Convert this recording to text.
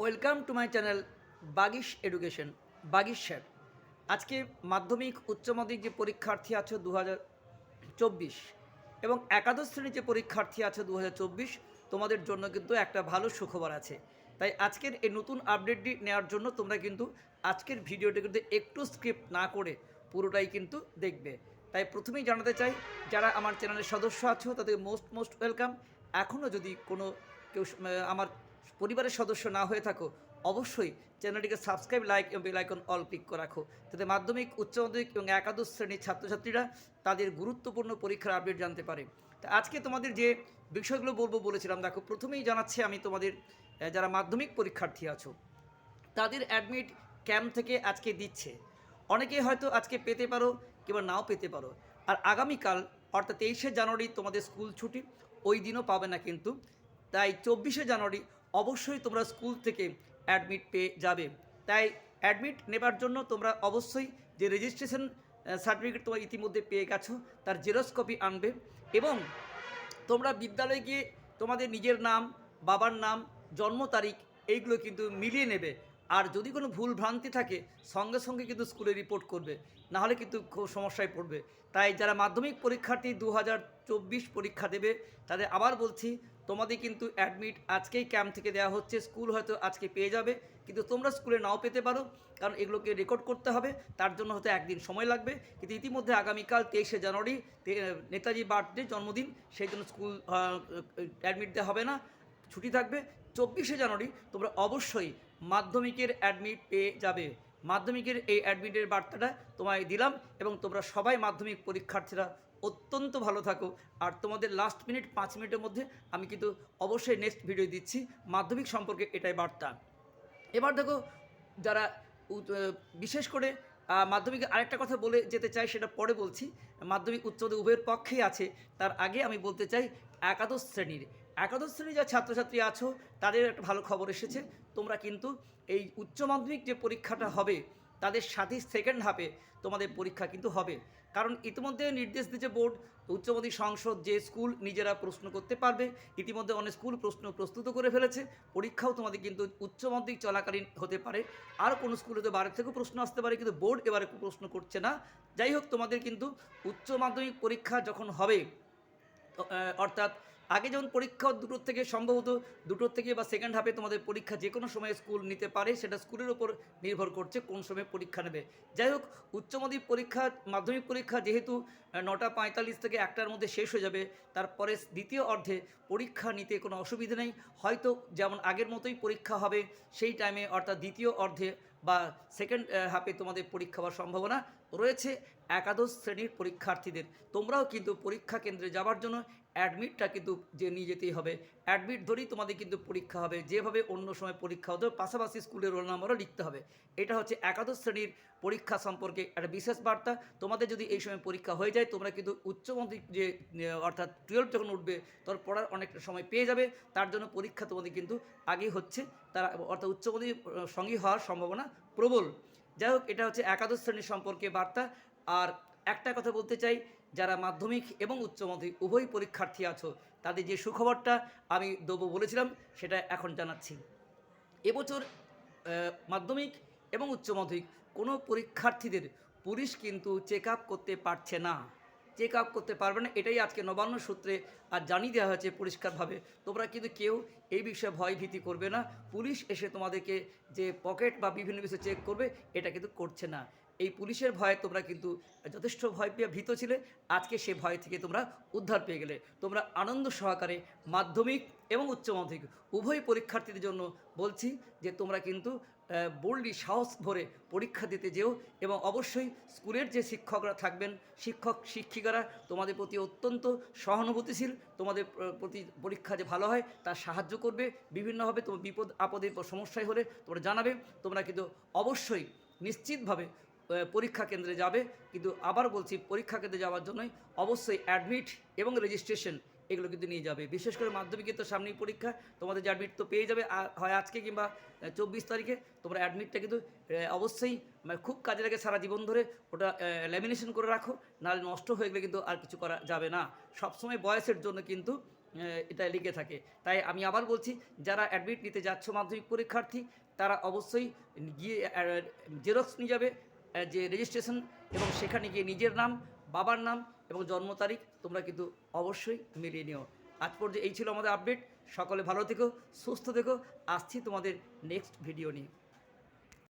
Welcome to my channel Bagish education Bagish sir. আজকে মাধ্যমিক, উচ্চ মাধ্যমিক যে পরীক্ষার্থী আছে দু এবং একাদশ শ্রেণির যে পরীক্ষার্থী আছে দু তোমাদের জন্য কিন্তু একটা ভালো সুখবর আছে। তাই আজকের এই নতুন আপডেটটি নেওয়ার জন্য তোমরা কিন্তু আজকের ভিডিওটি কিন্তু একটু স্ক্রিপ্ট না করে পুরোটাই কিন্তু দেখবে। তাই প্রথমেই জানাতে চাই, যারা আমার চ্যানেলের সদস্য আছো তাদের মোস্ট মোস্ট ওয়েলকাম। এখনও যদি কোনো কেউ আমার পরিবারের সদস্য না হয়ে থাকো, অবশ্যই চ্যানেলটিকে সাবস্ক্রাইব, লাইক এবং বেল আইকন অল ক্লিক করে রাখো। যাতে মাধ্যমিক, উচ্চ মাধ্যমিক এবং একাদশ শ্রেণির ছাত্রছাত্রীরা তাদের গুরুত্বপূর্ণ পরীক্ষার আপডেট জানতে পারে। তা আজকে তোমাদের যে বিষয়গুলো বলব বলেছিলাম, দেখো প্রথমেই জানাচ্ছি আমি তোমাদের যারা মাধ্যমিক পরীক্ষার্থী আছো, তাদের অ্যাডমিট ক্যাম্প থেকে আজকে দিচ্ছে। অনেকেই হয়তো আজকে পেতে পারো কিংবা নাও পেতে পারো। আর আগামীকাল, অর্থাৎ তেইশে জানুয়ারি তোমাদের স্কুল ছুটি, ওই দিনও পাবে না কিন্তু। তাই চব্বিশে জানুয়ারি অবশ্যই তোমরা স্কুল থেকে অ্যাডমিট পেয়ে যাবে। তাই অ্যাডমিট নেবার জন্য তোমরা অবশ্যই যে রেজিস্ট্রেশন সার্টিফিকেট তোমরা ইতিমধ্যে পেয়ে গেছো, তার জেরক্স কপি আনবে এবং তোমরা বিদ্যালয়ে গিয়ে তোমাদের নিজের নাম, বাবার নাম, জন্ম তারিখ এইগুলো কিন্তু মিলিয়ে নেবে। আর যদি কোনো ভুল ভ্রান্তি থাকে, সঙ্গে সঙ্গে কিন্তু স্কুলে রিপোর্ট করবে। নাহলে কিন্তু খুব সমস্যায় পড়বে। তাই যারা মাধ্যমিক পরীক্ষার্থী দু হাজার চব্বিশ পরীক্ষা দেবে, তাদের আবার বলছি তোমাদের কিন্তু অ্যাডমিট আজকেই ক্যাম্প থেকে দেওয়া হচ্ছে স্কুল হয়তো আজকে পেয়ে যাবে, কিন্তু তোমরা স্কুলে নাও পেতে পারো, কারণ এগুলোকে রেকর্ড করতে হবে, তার জন্য হয়তো একদিন সময় লাগবে, কিন্তু ইতিমধ্যে আগামীকাল তেইশে জানুয়ারি নেতাজি বার্থডে জন্মদিন, সেই জন্য স্কুল অ্যাডমিট দেওয়া হবে না, ছুটি থাকবে, চব্বিশে জানুয়ারি তোমরা অবশ্যই মাধ্যমিকের অ্যাডমিট পেয়ে যাবে, মাধ্যমিকের এই অ্যাডমিটের বার্তাটা তোমায় দিলাম, এবং তোমরা সবাই মাধ্যমিক পরীক্ষার্থীরা অত্যন্ত ভালো থাকো। আর তোমাদের লাস্ট মিনিট পাঁচ মিনিটের মধ্যে আমি কিন্তু অবশ্যই নেক্সট ভিডিও দিচ্ছি। মাধ্যমিক সম্পর্কে এটাই বার্তা। এবার দেখো, যারা বিশেষ করে মাধ্যমিকে আরেকটা কথা বলে যেতে চাই, সেটা পরে বলছি। মাধ্যমিক উচ্চ উভয়ের পক্ষেই আছে। তার আগে আমি বলতে চাই, একাদশ শ্রেণির। একাদশ শ্রেণির যা ছাত্রছাত্রী আছো, তাদের একটা ভালো খবর এসেছে। তোমরা কিন্তু এই উচ্চ মাধ্যমিক যে পরীক্ষাটা হবে তাদের সাথে সেকেন্ড হাফে তোমাদের পরীক্ষা কিন্তু হবে। কারণ ইতিমধ্যে নির্দেশ দিয়েছে বোর্ড উচ্চ মাধ্যমিক সংসদ যে স্কুল নিজেরা প্রশ্ন করতে পারবে, ইতিমধ্যে অনেক স্কুল প্রশ্ন প্রস্তুত করে ফেলেছে। পরীক্ষাও তোমাদের কিন্তু উচ্চমাধ্যমিক চলাকালীন হতে পারে। আর কোনো স্কুলে তো বাইরে থেকেও প্রশ্ন আসতে পারে, কিন্তু বোর্ড এবারে প্রশ্ন করছে না। যাই হোক, তোমাদের কিন্তু উচ্চ মাধ্যমিক পরীক্ষা যখন হবে অর্থাৎ আগে যেমন পরীক্ষা দুটোর থেকে সম্ভবত দুটোর থেকে বা সেকেন্ড হাফে তোমাদের পরীক্ষা যে কোনো সময় স্কুল নিতে পারে, সেটা স্কুলের উপর নির্ভর করছে কোন সময় পরীক্ষা নেবে। যাই হোক, উচ্চ মাধ্যমিক পরীক্ষা মাধ্যমিক পরীক্ষা যেহেতু নটা পঁয়তাল্লিশ থেকে একটার মধ্যে শেষ হয়ে যাবে, তারপরে দ্বিতীয় অর্ধে পরীক্ষা নিতে কোনো অসুবিধা নেই। হয়তো যেমন আগের মতোই পরীক্ষা হবে, সেই টাইমে অর্থাৎ দ্বিতীয় অর্ধে বা সেকেন্ড হাফে তোমাদের পরীক্ষা হওয়ার সম্ভাবনা রয়েছে একাদশ শ্রেণির পরীক্ষার্থীদের। তোমরাও কিন্তু পরীক্ষা কেন্দ্রে যাওয়ার জন্য অ্যাডমিটটা কিন্তু যে নিয়ে যেতেই হবে। অ্যাডমিট ধরেই তোমাদের কিন্তু পরীক্ষা হবে। যেভাবে অন্য সময় পরীক্ষা হতো, পাশাপাশি স্কুলের রোল নাম্বারও লিখতে হবে। এটা হচ্ছে একাদশ শ্রেণির পরীক্ষা সম্পর্কে একটা বিশেষ বার্তা। তোমাদের যদি এই সময় পরীক্ষা হয়ে যায়, তোমরা কিন্তু উচ্চ মাধ্যমিক যে অর্থাৎ টুয়েলভ যখন উঠবে, তোর পড়ার অনেকটা সময় পেয়ে যাবে। তার জন্য পরীক্ষা তোমাদের কিন্তু আগেই হচ্ছে। তারা, অর্থাৎ উচ্চ মাধ্যমিক সঙ্গী হওয়ার সম্ভাবনা প্রবল। যাই হোক, এটা হচ্ছে একাদশ শ্রেণির সম্পর্কে বার্তা। আর একটা কথা বলতে চাই, যারা মাধ্যমিক এবং উচ্চ মাধ্যমিক উভয় পরীক্ষার্থী আছো, তাদের যে সুখবরটা আমি দেবো বলেছিলাম, সেটা এখন জানাচ্ছি। এবছর মাধ্যমিক এবং উচ্চ মাধ্যমিক কোনো পরীক্ষার্থীদের পুলিশ কিন্তু চেক করতে পারছে না। চেক আপ করতে পারবে না, এটাই আজকে নবান্ন সূত্রে আর জানিয়ে দেওয়া হয়েছে পরিষ্কারভাবে। তোমরা কিন্তু কেউ এই বিষয়ে ভয় ভীতি করবে না। পুলিশ এসে তোমাদেরকে যে পকেট বা বিভিন্ন বিষয় চেক করবে, এটা কিন্তু করছে না। এই পুলিশের ভয়ে তোমরা কিন্তু যথেষ্ট ভয় পেয়ে ভীত ছিলে। আজকে সে ভয় থেকে তোমরা উদ্ধার পেয়ে গেলে। তোমরা আনন্দ সহকারে মাধ্যমিক এবং উচ্চ মাধ্যমিক উভয় পরীক্ষার্থীদের জন্য বলছি যে তোমরা কিন্তু বোল্ডলি সাহস ভরে পরীক্ষা দিতে যেও এবং অবশ্যই স্কুলের যে শিক্ষকরা থাকবেন, শিক্ষক, শিক্ষিকারা তোমাদের প্রতি অত্যন্ত সহানুভূতিশীল, তোমাদের প্রতি পরীক্ষা যে ভালো হয় তার সাহায্য করবে, বিভিন্নভাবে তোমার বিপদ, আপদে বা সমস্যায় হলে তোমরা জানাবে, তোমরা কিন্তু অবশ্যই নিশ্চিতভাবে পরীক্ষা কেন্দ্রে যাবে, কিন্তু আবার বলছি পরীক্ষা কেন্দ্রে যাওয়ার জন্যই অবশ্যই অ্যাডমিট এবং রেজিস্ট্রেশন এগুলো কিন্তু নিয়ে যাবে। বিশেষ করে মাধ্যমিকের তো সামনেই পরীক্ষা, তোমাদের যে অ্যাডমিট তো পেয়ে যাবে হয় আজকে কিংবা চব্বিশ তারিখে, তোমরা অ্যাডমিটটা কিন্তু অবশ্যই মানে খুব কাজে লাগে সারা জীবন ধরে, ওটা ল্যামিনেশন করে রাখো, নাহলে নষ্ট হয়ে গেলে কিন্তু আর কিছু করা যাবে না। সবসময় বয়সের জন্য কিন্তু এটা লিখে থাকে। তাই আমি আবার বলছি, যারা অ্যাডমিট নিতে যাচ্ছ মাধ্যমিক পরীক্ষার্থী, তারা অবশ্যই গিয়ে জেরক্স নিয়ে যাবে যে রেজিস্ট্রেশন এবং সেখানে গিয়ে নিজের নাম বাবার নাম এবং জন্ম তারিখ তোমরা কিন্তু অবশ্যই মিলিয়ে নিও। আজ পর্যন্ত এই ছিল আমাদের আপডেট সকলে ভালো থেকো, সুস্থ থেকো। আসছি তোমাদের নেক্সট ভিডিও নিয়ে।